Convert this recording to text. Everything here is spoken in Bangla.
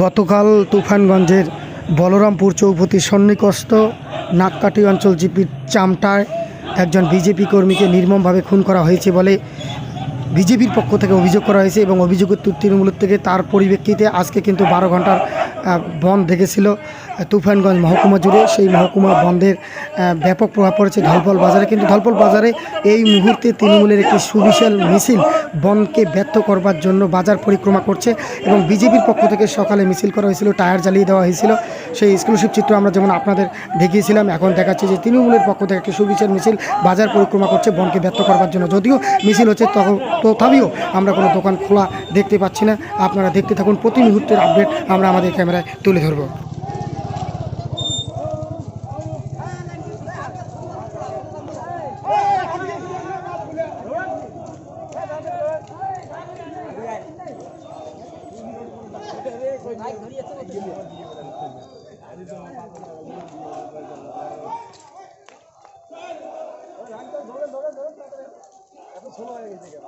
গতকাল তুফানগঞ্জের বলরামপুর চৌপতির সন্নিকষ্ট নাককাটি অঞ্চল জিপির চামটায় একজন বিজেপি কর্মীকে নির্মমভাবে খুন করা হয়েছে বলে বিজেপির পক্ষ থেকে অভিযোগ করা হয়েছে এবং অভিযোগের তৃণমূলের থেকে তার পরিপ্রেক্ষিতে আজকে কিন্তু বারো ঘণ্টার বন্ধ দেখেছিল তুফানগঞ্জ মহকুমা জুড়ে। সেই মহকুমা বন্ধের ব্যাপক প্রভাব পড়েছে ধলপল বাজারে। কিন্তু ধলপল বাজারে এই মুহূর্তে তৃণমূলের একটি সুবিশাল মিছিল বনকে ব্যর্থ করবার জন্য বাজার পরিক্রমা করছে এবং বিজেপির পক্ষ থেকে সকালে মিছিল করা হয়েছিল, টায়ার জ্বালিয়ে দেওয়া হয়েছিল। সেই এক্সক্লুসিভ চিত্র আমরা যেমন আপনাদের দেখিয়েছিলাম, এখন দেখাচ্ছে যে তৃণমূলের পক্ষ থেকে একটি সুবিচার মিছিল বাজার পরিক্রমা করছে বনকে ব্যর্থ করবার জন্য। যদিও মিছিল হচ্ছে তথাপিও আমরা কোনো দোকান খোলা দেখতে পাচ্ছি না। আপনারা দেখতে থাকুন, প্রতি মুহূর্তের আপডেট আমরা আমাদের ক্যামেরায় তুলে ধরবো। ধরে ধরে ধরে এত সময় হয়ে গেছে